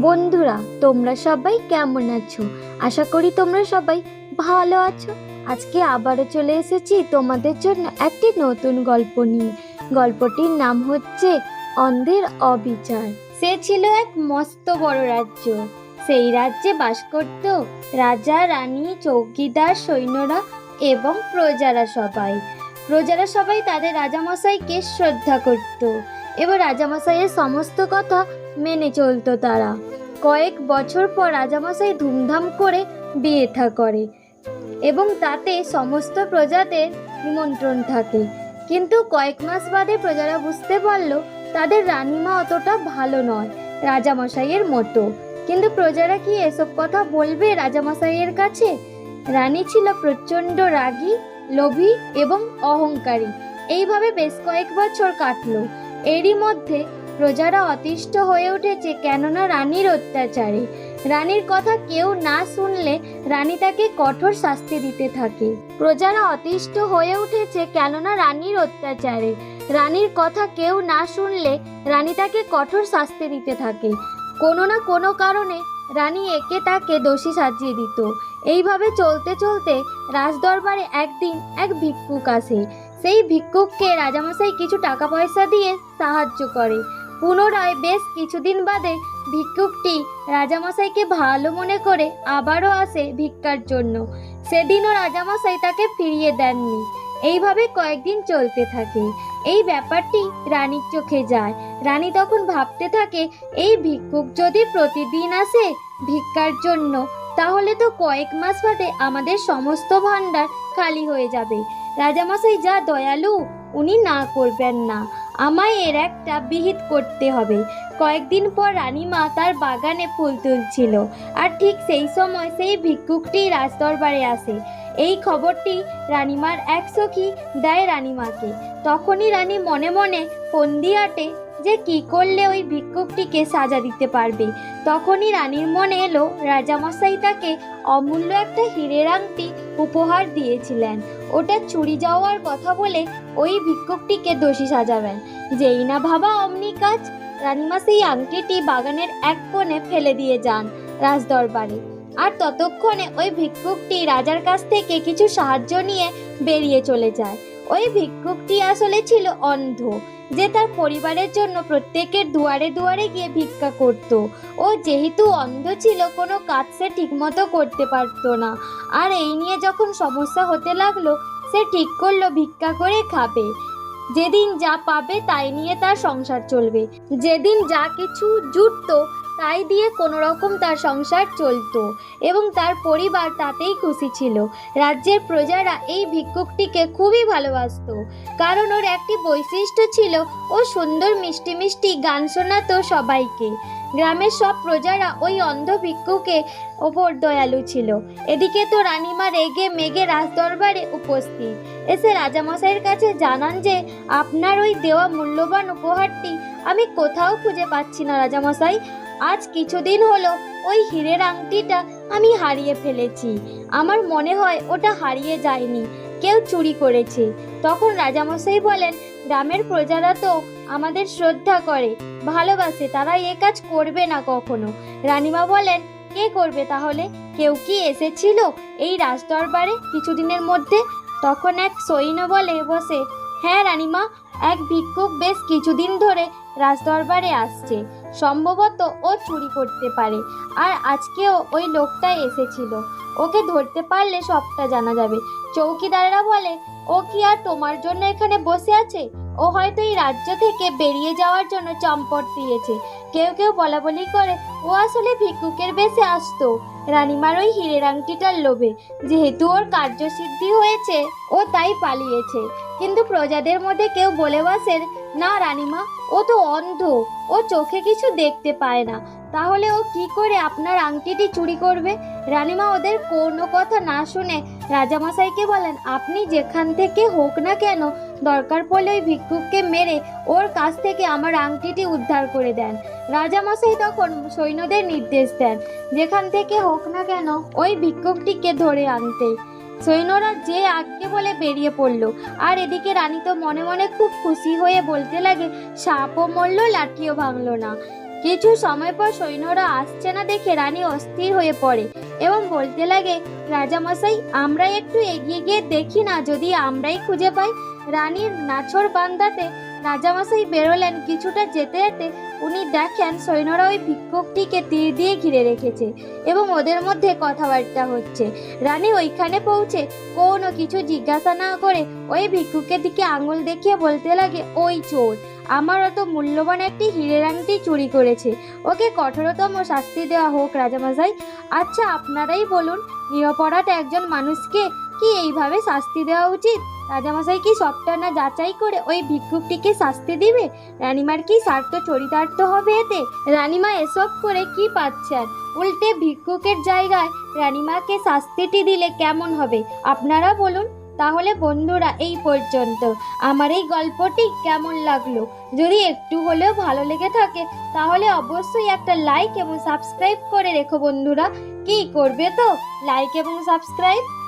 বন্ধুরা, তোমরা সবাই কেমন আছো? আশা করি তোমরা সবাই ভালো আছো। আজকে আবারও চলে এসেছি তোমাদের জন্য একটি নতুন গল্প নিয়ে। গল্পটির নাম হচ্ছে অন্ধের অবিচার সে ছিল এক মস্ত বড় রাজ্য। সেই রাজ্যে বাস করত রাজা, রানী, চৌকিদার, সৈন্যরা এবং প্রজারা সবাই। প্রজারা সবাই তাদের রাজামশাইকে শ্রদ্ধা করত। এবং রাজামশাইয়ের সমস্ত কথা মেনে চলতো তারা। কয়েক বছর পর রাজামশাই ধুমধাম করে বিয়ে থা করে এবং তাতে সমস্ত প্রজাদের নিমন্ত্রণ থাকে। কিন্তু কয়েক মাস বাদে প্রজারা বুঝতে পারল, তাদের রানীমা অতটা ভালো নয়, রাজামশাইয়ের মতো। কিন্তু প্রজারা কি এসব কথা বলবে রাজামশাইয়ের কাছে? রানী ছিল প্রচণ্ড রাগী, লোভী এবং অহংকারী। এইভাবে বেশ কয়েক বছর কাটল। এরই মধ্যে প্রজারা অতিষ্ঠ হয়ে উঠেছে কেননা রানীর অত্যাচারে। রানীর কথা কেউ না শুনলে রানী তাকে কঠোর শাস্তি দিতে থাকে। প্রজারা অতিষ্ঠ হয়ে উঠেছে কেননা রানীর অত্যাচারে। রানীর কথা কেউ না শুনলে রানী তাকে কঠোর শাস্তি দিতে থাকে। কোনো না কোনো কারণে রানী একে তাকে দোষী সাজিয়ে দিত। এইভাবে চলতে চলতে রাজদরবারে একদিন এক ভিক্ষুক আসে। সেই ভিক্ষুককে রাজামশাই কিছু টাকা পয়সা দিয়ে সাহায্য করে। পুনরায় বেশ কিছুদিন বাদে ভিক্ষুকটি রাজামশাইকে ভালো মনে করে আবারও আসে ভিক্ষার জন্য। সেদিনও রাজামশাই তাকে ফিরিয়ে দেননি। এইভাবে কয়েকদিন চলতে থাকে। এই ব্যাপারটি রানীর চোখে যায়। রানী তখন ভাবতে থাকে, এই ভিক্ষুক যদি প্রতিদিন আসে ভিক্ষার জন্য, তাহলে তো কয়েক মাস বাদে আমাদের সমস্ত ভাণ্ডার খালি হয়ে যাবে। রাজামশাই যা দয়ালু, উনি না করবেন না। আমায় এর একটা বিহিত করতে হবে। কয়েকদিন পর রানীমা তার বাগানে ফুল তুলছিল আর ঠিক সেই সময় সেই ভিক্ষুকটি রাজদরবারে আসে। এই খবরটি রানীমার এক সখী দেয় রানীমাকে। তখনই রানী মনে মনে ফন্দিয়াটে যে কি করলে ওই ভিক্ষুকটিকে সাজা দিতে পারবে? তখনই রানীর মনে এলো, রাজামশাই তাকে অমূল্য একটা হীরের আংটি উপহার দিয়েছিলেন। ওটা চুরি যাওয়ার কথা বলে ওই ভিক্ষুকটিকে দোষী সাজাবেন। যেই না ভাবা অমনি কাজ রানীমা সেই আংটিটি বাগানের এক কোণে ফেলে দিয়ে যান রাজদরবারে। আর ততক্ষণে ওই ভিক্ষুকটি রাজার কাছ থেকে কিছু সাহায্য নিয়ে বেরিয়ে চলে যায়। ওই ভিক্ষুকটি আসলে ছিল অন্ধ, যে তার পরিবারের জন্য প্রত্যেকের দুয়ারে দুয়ারে গিয়ে ভিক্ষা করত। ও যেহেতু অন্ধ ছিল, কোনো কাজ সে ঠিকমতো করতে পারতো না। আর এই নিয়ে যখন সমস্যা হতে লাগল, সে ঠিক করল ভিক্ষা করে খাবে। যেদিন যা পাবে তাই নিয়ে তার সংসার চলবে। যেদিন যা কিছু জুটতো তাই দিয়ে কোনো রকম তার সংসার চলতো এবং তার পরিবার তাতেই খুশি ছিল। রাজ্যের প্রজারা এই ভিক্ষুকটিকে খুবই ভালোবাসতো। কারণ ওর একটি বৈশিষ্ট্য ছিল, ও সুন্দর মিষ্টি মিষ্টি গান শোনাতো সবাইকে। গ্রামের সব প্রজারা ওই অন্ধ ভিক্ষুকে ওপর দয়ালু ছিল। এদিকে তো রানীমা রেগে মেগে রাজদরবারে উপস্থিত। এসে রাজামশাইয়ের কাছে জানান যে, আপনার ওই দেওয়া মূল্যবান উপহারটি আমি কোথাও খুঁজে পাচ্ছি না রাজামশাই। আজ কিছুদিন হলো ওই হীরের আংটিটা আমি হারিয়ে ফেলেছি। আমার মনে হয় ওটা হারিয়ে যায়নি। কেউ চুরি করেছে। তখন রাজামশাই বলেন, গ্রামের প্রজারা তো আমাদের শ্রদ্ধা করে, ভালোবাসে, তারা এ কাজ করবে না কখনো। রানীমা বলেন, কে করবে তাহলে? কেউ কি এসেছিল এই রাজদরবারে কিছুদিনের মধ্যে? তখন এক সৈন্য বলে বসে হ্যাঁ রানীমা, এক ভিক্ষুক বেশ কিছুদিন ধরে রাজদরবারে আসছে। সম্ভবত ও চুরি করতে পারে। আর আজকেও ওই লোকটা এসেছিল। ওকে ধরতে পারলে সবটা জানা যাবে। চৌকিদাররা বলে, ও কি আর তোমার জন্য এখানে বসে আছে? ও হয়তো এই রাজ্য থেকে বেরিয়ে যাওয়ার জন্য চম্পট দিয়েছে। কেউ কেউ বলা বলি করে, ও আসলে ভিক্ষুকের বেশে আসতো। রানীমার ওই হীরের আংটিটার লোভে, যেহেতু ওর কার্যসিদ্ধি হয়েছে, ও তাই পালিয়েছে। কিন্তু প্রজাদের মধ্যে কেউ বলে বসেন না রানীমা, ও তো অন্ধ, ও চোখে কিছু দেখতে পায় না। তাহলে ও কি করে আপনার আংটিটি চুরি করবে? রানীমা ওদের কোনো কথা না শুনে রাজামশাইকে বলেন, আপনি যেখান থেকে হোক না কেন, দরকার পড়লে ওই ভিক্ষুককে মেরে ওর কাছ থেকে আমার আংটিটি উদ্ধার করে দেন। রাজামশাই তখন সৈন্যদের নির্দেশ দেন, যেখান থেকে হোক না কেন ওই ভিক্ষুকটিকে ধরে আনতে। সৈন্যরা যে আগে বলে বেরিয়ে পড়ল, আর এদিকে রানী তো মনে মনে খুব খুশি হয়ে বলতে লাগে সাপও মরল লাঠিও ভাঙল না। কিছু সময় পর সৈন্যরা আসছে না দেখে রানী অস্থির হয়ে পড়ে এবং বলতে লাগে, রাজামশাই আমরা একটু এগিয়ে গিয়ে দেখি না, যদি আমরাই খুঁজে পাই। রানীর নাছর বান্দাতে রাজামশাই বেরোলেন কিছুটা যেতে যেতে উনি দেখেন সৈন্যরা ওই ভিক্ষুকটিকে তীর দিয়ে ঘিরে রেখেছে এবং ওদের মধ্যে কথাবার্তা হচ্ছে। রানী ওইখানে পৌঁছে কোনো কিছু জিজ্ঞাসা না করে ওই ভিক্ষুকের দিকে আঙুল দেখিয়ে বলতে লাগে, ওই চোর, আমার অত মূল্যবান একটি হীরের আংটি চুরি করেছে। ওকে কঠোরতম শাস্তি দেওয়া হোক রাজামশাই। আচ্ছা আপনারাই বলুন, নিরপরাধ একজন মানুষকে কি এইভাবে শাস্তি দেওয়া উচিত? রাজামশাই কি সবটা না যাচাই করে ওই ভিক্ষুকটিকে শাস্তি দিবে? রানিমার কি স্বার্থ চরিতার্থ হবে এতে? রানিমা এসব করে কি পাচ্ছেন? উল্টে ভিক্ষুকের জায়গায় রানিমাকে শাস্তিটি দিলে কেমন হবে? আপনারা বলুন। তাহলে বন্ধুরা, এই পর্যন্ত। আমার এই গল্পটি কেমন লাগল? যদি একটু হলেও ভালো লেগে থাকে, তাহলে অবশ্যই একটা লাইক এবং সাবস্ক্রাইব করে রেখো বন্ধুরা। কি করবে তো? লাইক এবং সাবস্ক্রাইব